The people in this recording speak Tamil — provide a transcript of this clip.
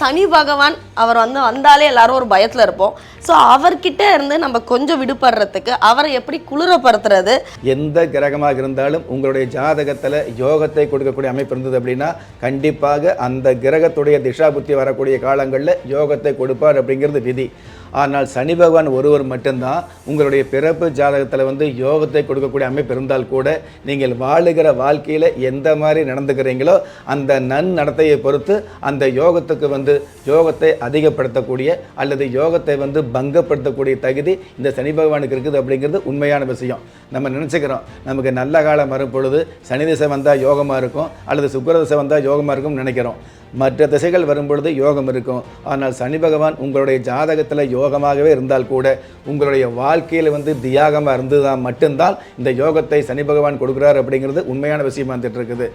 சனி பகவான் அவர் வந்து வந்தாலே எல்லாரும் ஒரு பயத்தில் இருப்போம். ஸோ அவர்கிட்ட இருந்து நம்ம கொஞ்சம் விடுபடுறதுக்கு அவரை எப்படி குளிரப்படுத்துறது? எந்த கிரகமாக இருந்தாலும் உங்களுடைய ஜாதகத்தில் யோகத்தை கொடுக்கக்கூடிய அமைப்பு இருந்தது அப்படின்னா கண்டிப்பாக அந்த கிரகத்துடைய திசா புத்தி வரக்கூடிய காலங்களில் யோகத்தை கொடுப்பார் அப்படிங்கிறது விதி. ஆனால் சனி பகவான் ஒருவர் மட்டும்தான் உங்களுடைய பிறப்பு ஜாதகத்தில் வந்து யோகத்தை கொடுக்கக்கூடிய அமைப்பு இருந்தால் கூட நீங்கள் வாழுகிற வாழ்க்கையில் எந்த மாதிரி நடந்துக்கிறீங்களோ அந்த நன் நடத்தையை பொறுத்து அந்த யோகத்துக்கு வந்து யோகத்தை அதிகப்படுத்தக்கூடிய அல்லது யோகத்தை வந்து பங்கப்படுத்தக்கூடிய தகுதி இந்த சனி பகவானுக்கு இருக்குது அப்படிங்கிறது உண்மையான விஷயம். நம்ம நினச்சிக்கிறோம் நமக்கு நல்ல காலம் வரும் பொழுது சனி திசை வந்தால் யோகமாக இருக்கும் அல்லது சுக்கர திசை வந்தால் யோகமாக இருக்கும்னு நினைக்கிறோம். மற்ற திசைகள் வரும்பொழுது யோகம் இருக்கும். ஆனால் சனி பகவான் உங்களுடைய ஜாதகத்தில் யோகமாகவே இருந்தால் கூட உங்களுடைய வாழ்க்கையில் வந்து தியாகமாக இருந்ததுதான் மட்டும்தான் இந்த யோகத்தை சனி பகவான் கொடுக்குறார் அப்படிங்கிறது உண்மையான விஷயமா இருந்துட்டு இருக்குது